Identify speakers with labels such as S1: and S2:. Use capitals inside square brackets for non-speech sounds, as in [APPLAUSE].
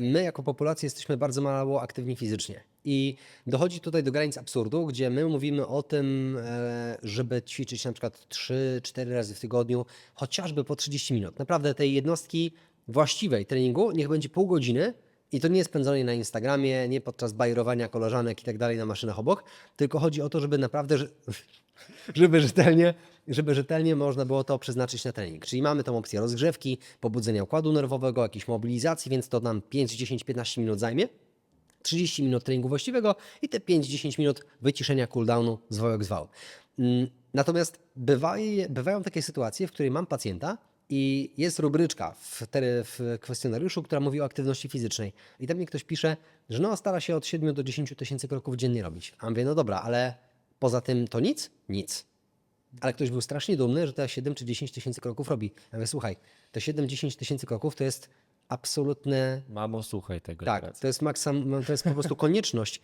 S1: My jako populacja jesteśmy bardzo mało aktywni fizycznie. I dochodzi tutaj do granic absurdu, gdzie my mówimy o tym, e, żeby ćwiczyć na przykład 3-4 razy w tygodniu, chociażby po 30 minut. Naprawdę tej jednostki właściwej treningu niech będzie pół godziny i to nie spędzone na Instagramie, nie podczas bajerowania koleżanek i tak dalej na maszynach obok, tylko chodzi o to, żeby naprawdę, że- [LAUGHS] żeby rzetelnie, żeby rzetelnie można było to przeznaczyć na trening. Czyli mamy tą opcję rozgrzewki, pobudzenia układu nerwowego, jakiejś mobilizacji, więc to nam 5, 10, 15 minut zajmie. 30 minut treningu właściwego i te 5-10 minut wyciszenia cooldownu zwał jak zwał. Mm, Natomiast bywają takie sytuacje, w której mam pacjenta i jest rubryczka w, w kwestionariuszu, która mówi o aktywności fizycznej. I tam mi ktoś pisze, że no stara się od 7 do 10 tysięcy kroków dziennie robić. A mówię, no dobra, ale poza tym to nic? Nic. Ale ktoś był strasznie dumny, że te 7 czy 10 tysięcy kroków robi. Ja mówię, słuchaj, te 7-10 tysięcy kroków to jest absolutne
S2: Mamo, słuchaj tego
S1: tak,
S2: teraz.
S1: to jest, maksam, to jest po prostu konieczność,